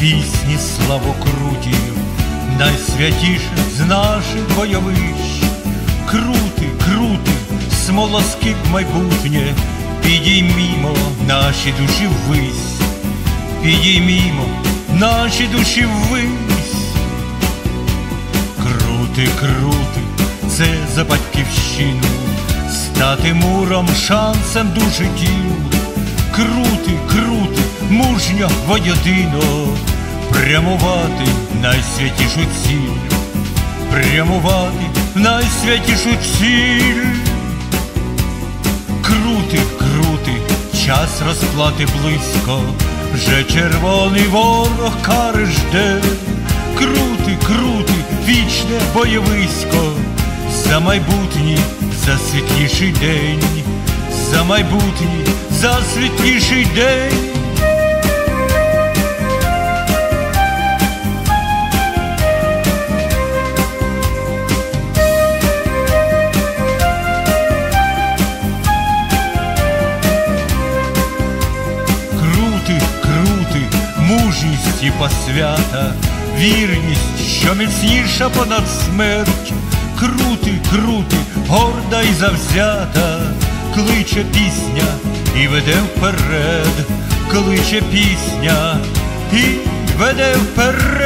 пісні славокрутію, найсвятіше з наших бойовищ. Крути, крути, смолоскип майбутнє, підіймімо наші душі ввись, підіймімо наші душі ввись. Крути, крути, це за батьківщину, стати муром шансом життів. Крути, крути, мужньо воєдино, прямувати найсвятішу ціль, прямувати найсвятішу ціль. Крути, крути, час розплати близько, вже червоний ворог кари жде. Крути, крути, вічне бойовисько, за майбутній, за світліший день, за майбутній, за світліший день. Мужність і посвята, вірність, що міцніша понад смерть. Крути, крути, горда і завзята, кличе пісня і веде вперед, кличе пісня і веде вперед.